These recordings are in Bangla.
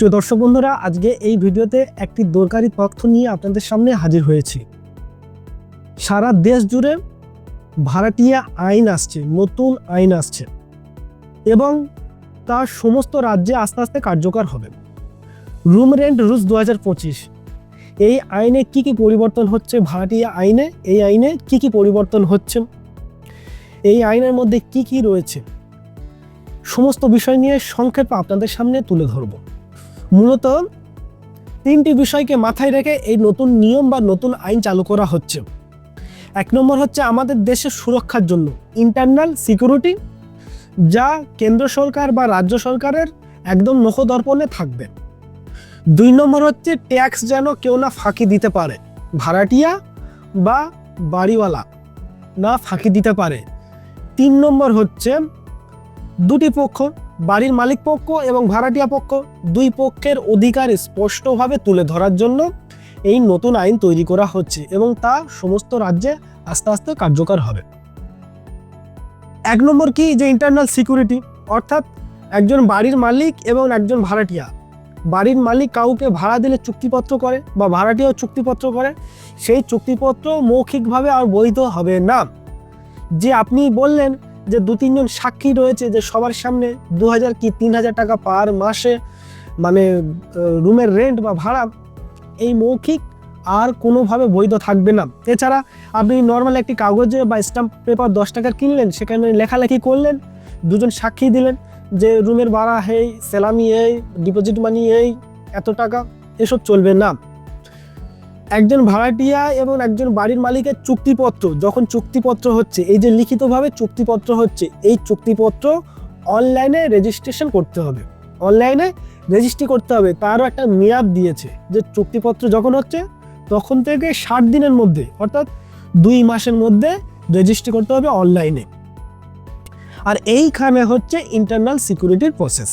প্রিয় দর্শক বন্ধুরা, আজকে এই ভিডিওতে একটি দরকারি তথ্য নিয়ে আপনাদের সামনে হাজির হয়েছি। সারা দেশ জুড়ে ভাড়াটিয়া আইন আসছে, নতুন আইন আসছে এবং তা সমস্ত রাজ্যে আস্তে আস্তে কার্যকর হবে। রুম রেন্ট রুলস দু এই আইনে কি কি পরিবর্তন হচ্ছে? ভাড়াটিয়া আইনে, এই আইনে কি কি পরিবর্তন হচ্ছে? এই আইনের মধ্যে কি কি রয়েছে? সমস্ত বিষয় নিয়ে সংক্ষেপে আপনাদের সামনে তুলে ধরব। মূলত তিনটি বিষয়কে মাথায় রেখে এই নতুন নিয়ম বা নতুন আইন চালু করা হচ্ছে। এক নম্বর হচ্ছে আমাদের দেশের সুরক্ষার জন্য ইন্টারনাল সিকিউরিটি যা কেন্দ্র সরকার বা রাজ্য সরকারের একদম নখদর্পণে থাকবে। দুই নম্বর হচ্ছে ট্যাক্স যেন কেউ না ফাঁকি দিতে পারে, ভাড়াটিয়া বা বাড়িওয়ালা না ফাঁকি দিতে পারে। তিন নম্বর হচ্ছে দুটি পক্ষ বাড়ির মালিক পক্ষ এবং ভাড়াটিয়া পক্ষ দুই পক্ষের অধিকার স্পষ্টভাবে তুলে ধরার জন্য এই নতুন আইন তৈরি করা হচ্ছে এবং তা সমস্ত রাজ্যে আস্তে আস্তে কার্যকর হবে। এক নম্বর কি? যে ইন্টারনাল সিকিউরিটি অর্থাৎ একজন বাড়ির মালিক এবং একজন ভাড়াটিয়া। বাড়ির মালিক কাউকে ভাড়া দিলে চুক্তিপত্র করে বা ভাড়াটিয়াও চুক্তিপত্র করে, সেই চুক্তিপত্র মৌখিকভাবে আর বৈধ হবে না। যে আপনি বললেন যে দু তিনজন সাক্ষী রয়েছে যে সবার সামনে দু হাজার কি তিন হাজার টাকা পার মাসে মানে রুমের রেন্ট বা ভাড়া, এই মৌখিক আর কোনোভাবে বৈধ থাকবে না। এছাড়া আপনি নর্মাল একটি কাগজে বা স্ট্যাম্প পেপার দশ টাকার কিনলেন, সেখানে লেখালেখি করলেন, দুজন সাক্ষী দিলেন যে রুমের ভাড়া হেই সেলামি এই ডিপোজিট মানি এই, এত টাকা, এসব চলবে না। একজন ভাড়াটিয়া এবং একজন বাড়ির মালিকের চুক্তিপত্র, যখন চুক্তিপত্র হচ্ছে, এই যে লিখিতভাবে চুক্তিপত্র হচ্ছে, এই চুক্তিপত্র অনলাইনে রেজিস্ট্রেশন করতে হবে। অনলাইনে রেজিস্ট্রি করতে হবে। তারও একটা মেয়াদ দিয়েছে যে চুক্তিপত্র যখন হচ্ছে, তখন থেকে ষাট দিনের মধ্যে, অর্থাৎ দুই মাসের মধ্যে রেজিস্ট্রি করতে হবে অনলাইনে। আর এইখানে হচ্ছে ইন্টারনাল সিকিউরিটির প্রসেস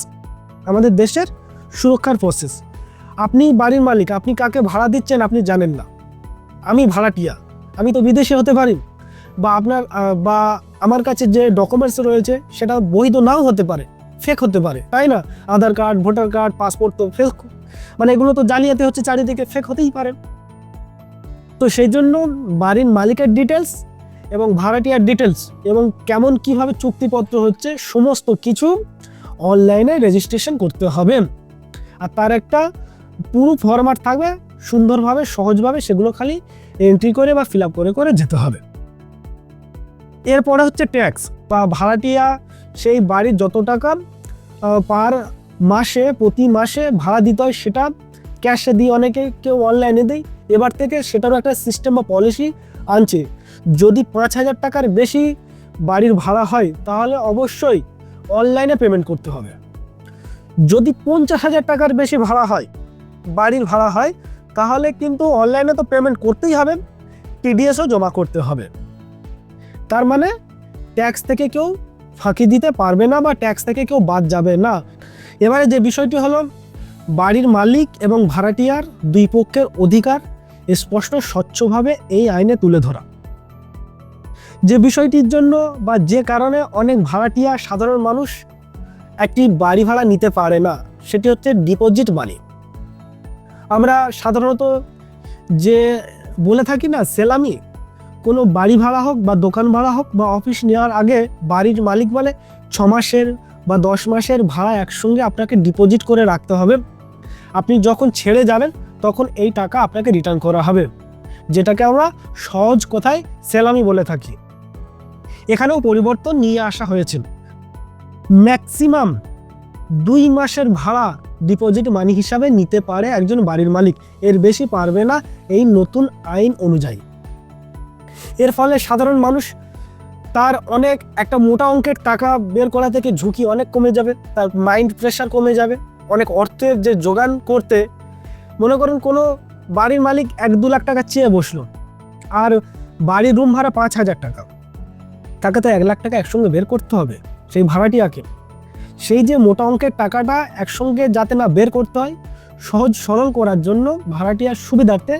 আমাদের দেশের সুরক্ষার প্রসেস আপনি বাড়ির মালিক, আপনি কাকে ভাড়া দিচ্ছেন আপনি জানেন না। আমি ভাড়াটিয়া, আমি তো বিদেশে হতে পারি। বা আপনার বা আমার কাছে যে ডকুমেন্টস রয়েছে, সেটা বৈধ নাও হতে পারে ফেক হতে পারে, তাই না? Aadhaar card, voter card passport তো ফেক মানে এগুলো তো জালিয়াতি হচ্ছে, চারিদিকে ফেক হতেই পারে। তো সেই জন্য বাড়ির মালিকের ডিটেলস এবং ভাড়াটিয়ার ডিটেলস এবং কেমন কীভাবে চুক্তিপত্র হচ্ছে, সমস্ত কিছু অনলাইনে রেজিস্ট্রেশন করতে হবে। আর তার একটা পুরো ফরম্যাট থাকবে, সুন্দরভাবে, সহজভাবে সেগুলো খালি এন্ট্রি করে বা ফিল করে করে যেতে হবে। এরপরে হচ্ছে ট্যাক্স বা ভাড়াটিয়া, সেই বাড়ির যত টাকা পার মাসে, প্রতি মাসে ভাড়া দিতে হয় সেটা ক্যাশে দিই অনেকে, কেউ অনলাইনে দেয়। এবার থেকে সেটারও একটা সিস্টেম বা পলিসি আনছে। যদি পাঁচ হাজার টাকার বেশি বাড়ির ভাড়া হয়, তাহলে অবশ্যই অনলাইনে পেমেন্ট করতে হবে। যদি পঞ্চাশ হাজার টাকার বেশি ভাড়া হয় বাড়ির ভাড়া হয়, তাহলে কিন্তু অনলাইনে তো পেমেন্ট করতেই হবে টিডিএসও জমা করতে হবে। তার মানে ট্যাক্স থেকে কেউ ফাঁকি দিতে পারবে না বা ট্যাক্স থেকে কেউ বাদ যাবে না। এবারে যে বিষয়টি হলো, বাড়ির মালিক এবং ভাড়াটিয়ার দুই পক্ষের অধিকার স্পষ্ট স্বচ্ছভাবে এই আইনে তুলে ধরা। যে বিষয়টির জন্য বা যে কারণে অনেক ভাড়াটিয়া সাধারণ মানুষ একটি বাড়ি ভাড়া নিতে পারে না, সেটি হচ্ছে ডিপোজিট মানি আমরা সাধারণত যে বলে থাকি না, সেলামি, কোনো বাড়ি ভাড়া হোক বা দোকান ভাড়া হোক বা অফিস নেওয়ার আগে বাড়ির মালিক বলে ছ মাসের বা দশ মাসের ভাড়া একসঙ্গে আপনাকে ডিপোজিট করে রাখতে হবে। আপনি যখন ছেড়ে যাবেন, তখন এই টাকা আপনাকে রিটার্ন করা হবে, যেটাকে আমরা সহজ কথায় সেলামি বলে থাকি। এখানেও পরিবর্তন নিয়ে আসা হয়েছিল ম্যাক্সিমাম দুই মাসের ভাড়া ডিপোজিট মানি হিসাবে নিতে পারে একজন বাড়ির মালিক। এর বেশি পারবে না এই নতুন আইন অনুযায়ী। এর ফলে সাধারণ মানুষ তার অনেক একটা মোটা অঙ্কের টাকা বের করা থেকে ঝুঁকি অনেক কমে যাবে, তার মাইন্ড প্রেশার কমে যাবে, অনেক অর্থের যে যোগান করতে। মনে করেন কোনো বাড়ির মালিক এক দু লাখ টাকা চেয়ে বসল, আর বাড়ির রুম ভাড়া পাঁচ হাজার টাকা। তাকে তো এক লাখ টাকা একসঙ্গে বের করতে হবে। সেই ভাড়াটি ভাড়াটিয়াকে সেই যে মোটা অঙ্কের টাকাটা একসঙ্গে যাতে না বের করতে হয়, সহজ সরল করার জন্য ভাড়াটিয়ার সুবিধার্থে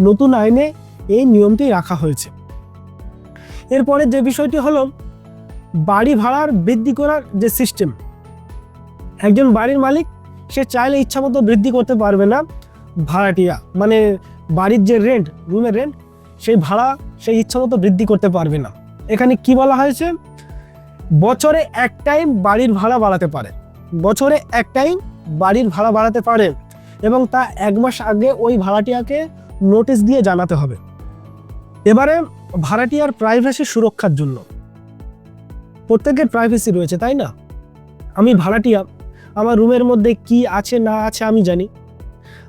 নতুন আইনে এই নিয়মটি রাখা হয়েছে। এরপরে যে বিষয়টি হলো, বাড়ি ভাড়ার বৃদ্ধি করার যে সিস্টেম একজন বাড়ির মালিক সে চাইলে ইচ্ছা মতো বৃদ্ধি করতে পারবে না ভাড়াটিয়া মানে বাড়ির যে রেন্ট রুমের রেন্ট সেই ভাড়া সেই ইচ্ছা মতো বৃদ্ধি করতে পারবে না। এখানে কি বলা হয়েছে? বছরে এক টাইম বাড়ির ভাড়া বাড়াতে পারে। বছরে এক টাইম বাড়ির ভাড়া বাড়াতে পারে এবং তা এক মাস আগে ওই ভাড়াটিয়াকে নোটিশ দিয়ে জানাতে হবে। এবারে ভাড়াটিয়ার প্রাইভেসি সুরক্ষার জন্য। প্রত্যেকের প্রাইভেসি রয়েছে, তাই না? আমি ভাড়াটিয়া, আমার রুমের মধ্যে কি আছে, না আছে আমি জানি।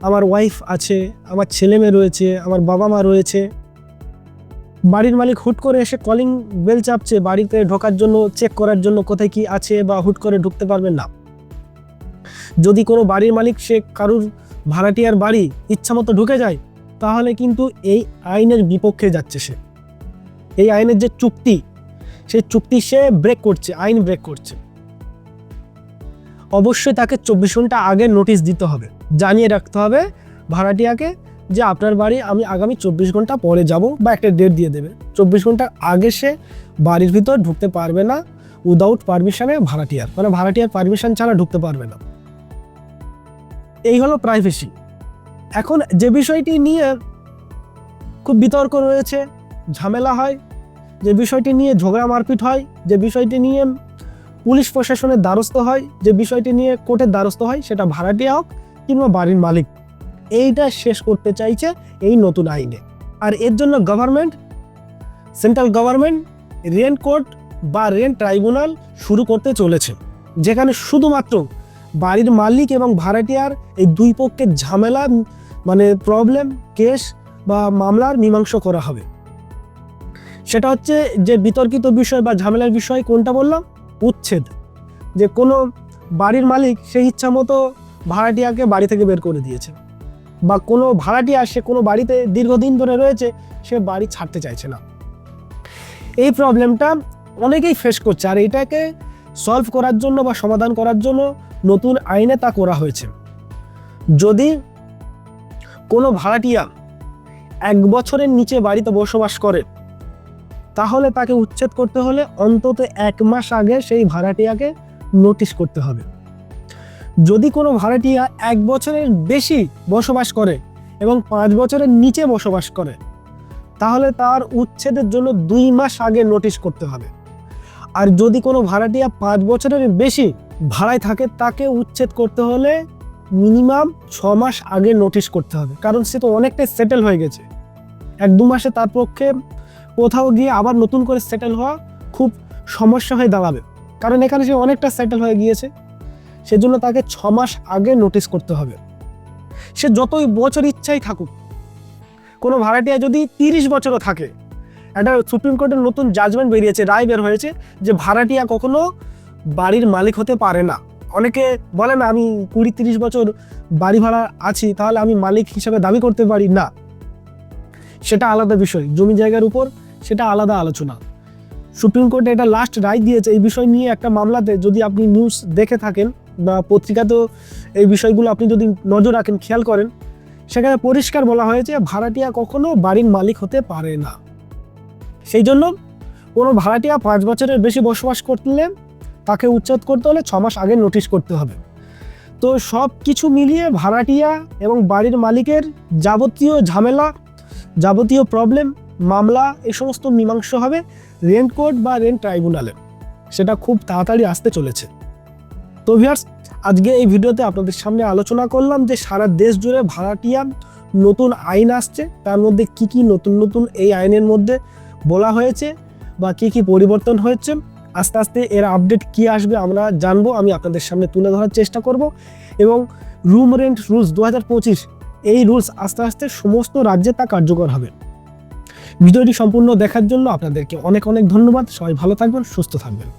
আমার ওয়াইফ আছে, আমার ছেলে মেয়ে রয়েছে, আমার বাবা মা রয়েছে বাড়ির মালিক হুট করে এসে কলিং বেল চাপছে, বাড়িতে ঢোকার জন্য চেক করার জন্য কোথায় কি আছে বা হুট করে ঢুকতে পারবেন না। যদি কোনো বাড়ির মালিক সে কারুর ভাড়াটিয়ার বাড়ি ইচ্ছা মতো ঢুকে যায়, তাহলে কিন্তু এই আইনের বিপক্ষে যাচ্ছে সে। এই আইনের যে চুক্তি, সেই চুক্তি সে ব্রেক করছে, আইন ব্রেক করছে। অবশ্যই তাকে চব্বিশ ঘণ্টা আগে নোটিশ দিতে হবে, জানিয়ে রাখতে হবে ভাড়াটিয়াকে যে আপনার বাড়ি আমি আগামী চব্বিশ ঘণ্টা পরে যাব বা একটা ডেট দিয়ে দেবে। চব্বিশ ঘণ্টার আগে সে বাড়ির ভিতর ঢুকতে পারবে না উইদাউট পারমিশনে ভাড়াটিয়ার। মানে ভাড়াটিয়ার পারমিশন ছাড়া ঢুকতে পারবে না। এই হলো প্রাইভেসি এখন যে বিষয়টি নিয়ে খুব বিতর্ক রয়েছে, ঝামেলা হয়, যে বিষয়টি নিয়ে ঝগড়া মারপিট হয়, যে বিষয়টি নিয়ে পুলিশ প্রশাসনের দ্বারস্থ হয়, যে বিষয়টি নিয়ে কোর্টের দ্বারস্থ হয়, সেটা ভাড়াটিয়া হোক কিংবা বাড়ির মালিক। এইটা শেষ করতে চাইছে এই নতুন আইনে। আর এর জন্য government central government rent court বা রেন্ট ট্রাইব্যুনাল শুরু করতে চলেছে। যেখানে শুধুমাত্র বাড়ির মালিক এবং ভাড়াটিয়ার এই দুই পক্ষের ঝামেলা মানে প্রবলেম কেস বা মামলার মীমাংসা করা হবে। সেটা হচ্ছে যে বিতর্কিত বিষয় বা ঝামেলার বিষয় কোনটা বললাম? উচ্ছেদ। যে কোনো বাড়ির মালিক সেই ইচ্ছা মতো ভাড়াটিয়াকে বাড়ি থেকে বের করে দিয়েছে। বা কোনো ভাড়াটিয়া সে কোনো বাড়িতে দীর্ঘদিন ধরে রয়েছে, সে বাড়ি ছাড়তে চাইছে না। এই প্রবলেমটা অনেকেই ফেস করছে আর এটাকে সলভ করার জন্য বা সমাধান করার জন্য নতুন আইনে তা করা হয়েছে। যদি কোনো ভাড়াটিয়া এক বছরের নিচে বাড়িতে বসবাস করে, তাহলে তাকে উচ্ছেদ করতে হলে অন্তত এক মাস আগে সেই ভাড়াটিয়াকে নোটিশ করতে হবে। যদি কোনো ভাড়াটিয়া এক বছরের বেশি বসবাস করে এবং পাঁচ বছরের নিচে বসবাস করে, তাহলে তার উচ্ছেদের জন্য দুই মাস আগে নোটিশ করতে হবে। আর যদি কোনো ভাড়াটিয়া পাঁচ বছরের বেশি ভাড়ায় থাকে, তাকে উচ্ছেদ করতে হলে মিনিমাম ছ মাস আগে নোটিশ করতে হবে। কারণ সে তো অনেকটাই সেটেল হয়ে গেছে। এক দু মাসে তার পক্ষে কোথাও গিয়ে আবার নতুন করে সেটেল হওয়া খুব সমস্যা হয়ে দাঁড়াবে। কারণ এখানে সে অনেকটা সেটেল হয়ে গিয়েছে। সেজন্য তাকে ছ মাস আগে নোটিশ করতে হবে। সে যতই বছর ইচ্ছাই থাকুক, কোনো ভাড়াটিয়া যদি তিরিশ বছরও থাকে, একটা সুপ্রিম কোর্টের নতুন জাজমেন্ট বেরিয়েছে, রায় বের হয়েছে যে ভাড়াটিয়া কখনো বাড়ির মালিক হতে পারে না। অনেকে বলে না, আমি কুড়ি তিরিশ বছর বাড়ি ভাড়া আছি, তাহলে আমি মালিক হিসেবে দাবি করতে পারি না। সেটা আলাদা বিষয়, জমি জায়গার উপর সেটা আলাদা আলোচনা। সুপ্রিম কোর্টে এটা লাস্ট রায় দিয়েছে, এই বিষয় নিয়ে একটা মামলাতে যদি আপনি নিউজ দেখে থাকেন বা পত্রিকাতেও এই বিষয়গুলো আপনি যদি নজর রাখেন, খেয়াল করেন, সেখানে পরিষ্কার বলা হয়েছে ভাড়াটিয়া কখনো বাড়ির মালিক হতে পারে না। সেই জন্য কোনো ভাড়াটিয়া পাঁচ বছরের বেশি বসবাস করলে তাকে উচ্ছেদ করতে হলে ছ মাস আগে নোটিশ করতে হবে। তো সব কিছু মিলিয়ে ভাড়াটিয়া এবং বাড়ির মালিকের যাবতীয় ঝামেলা, যাবতীয় প্রবলেম মামলা, এ সমস্ত মীমাংসা হবে রেন্ট কোর্ট বা রেন্ট ট্রাইব্যুনালে। সেটা খুব তাড়াতাড়ি আসতে চলেছে। তো ভিয়ার্স আজকে এই ভিডিওতে আপনাদের সামনে আলোচনা করলাম যে সারা দেশ জুড়ে ভাড়াটিয়া নতুন আইন আসছে। তার মধ্যে কি কি নতুন নতুন এই আইনের মধ্যে বলা হয়েছে বা কি কি পরিবর্তন হয়েছে, আস্তে আস্তে এর আপডেট কি আসবে আমরা জানব, আমি আপনাদের সামনে তুলে ধরার চেষ্টা করব। এবং রুম রেন্ট রুলস দু হাজার পঁচিশ, এই রুলস আস্তে আস্তে সমস্ত রাজ্যে তা কার্যকর হবে। ভিডিওটি সম্পূর্ণ দেখার জন্য আপনাদেরকে অনেক অনেক ধন্যবাদ। সবাই ভালো থাকবেন, সুস্থ থাকবেন।